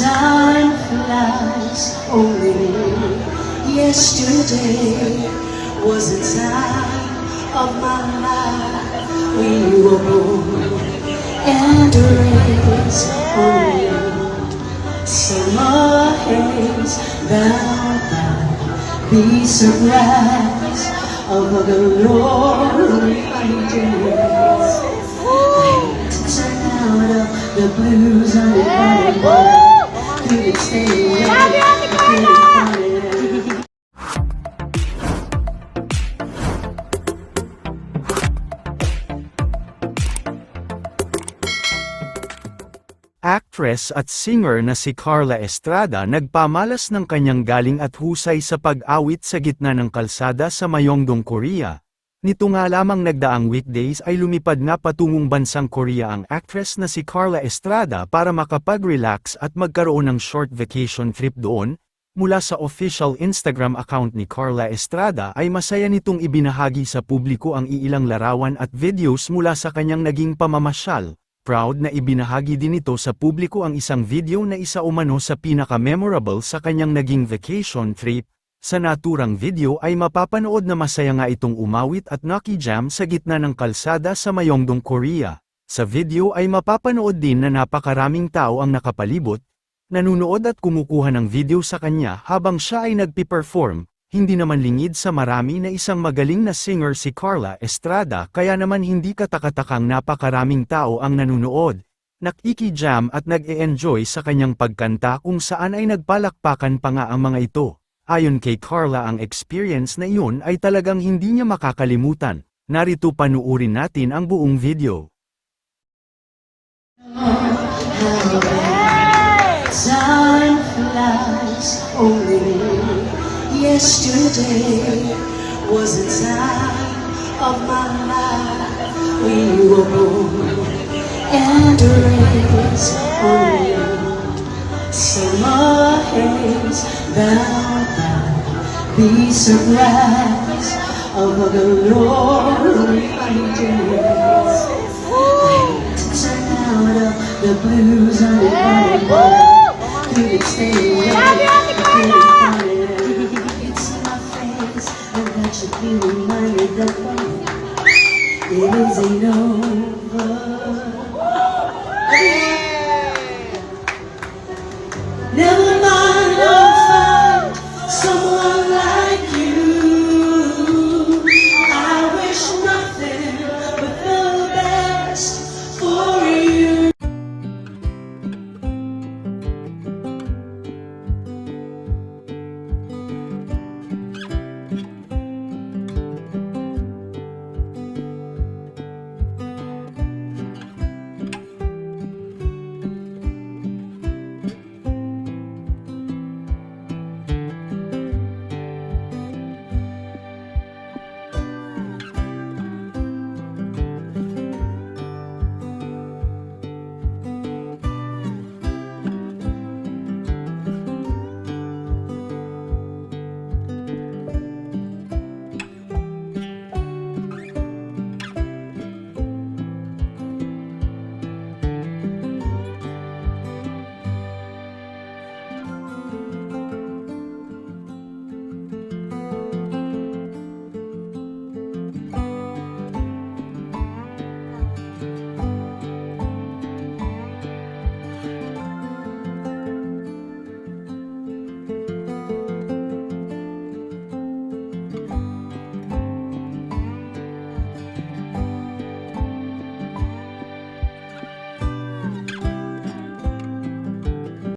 Time flies yesterday was the time of my life. We were born and raised summer haze bound by be surprised of a glory days. To turn out the blues on the bottom stay away. Actress at singer na si Carla Estrada nagpamalas ng kanyang galing at husay sa pag-awit sa gitna ng kalsada sa Mayongdong, Korea. Nito nga lamang nagdaang weekdays ay lumipad nga patungong bansang Korea ang actress na si Carla Estrada para makapag-relax at magkaroon ng short vacation trip doon. Mula sa official Instagram account ni Carla Estrada ay masaya nitong ibinahagi sa publiko ang iilang larawan at videos mula sa kanyang naging pamamasyal. Proud na ibinahagi din ito sa publiko ang isang video na isa umano sa pinaka-memorable sa kanyang naging vacation trip. Sa naturang video ay mapapanood na masaya nga itong umawit at nakijam sa gitna ng kalsada sa Mayongdong, Korea. Sa video ay mapapanood din na napakaraming tao ang nakapalibot, nanunood at kumukuha ng video sa kanya habang siya ay nagpi-perform, hindi naman lingid sa marami na isang magaling na singer si Carla Estrada kaya naman hindi katakatakang napakaraming tao ang nanunood, nakikijam at nag-e-enjoy sa kanyang pagkanta kung saan ay nagpalakpakan pa nga ang mga ito. Ayon kay Carla ang experience na iyon ay talagang hindi niya makakalimutan. Narito panuurin natin ang buong video. Time flies only yesterday was the time of my life. We were born and raised only summer that i be surprised Of the glory days to turn out of the blues on the bottom Through the It's my face. And that you be reminded that It isn't over Never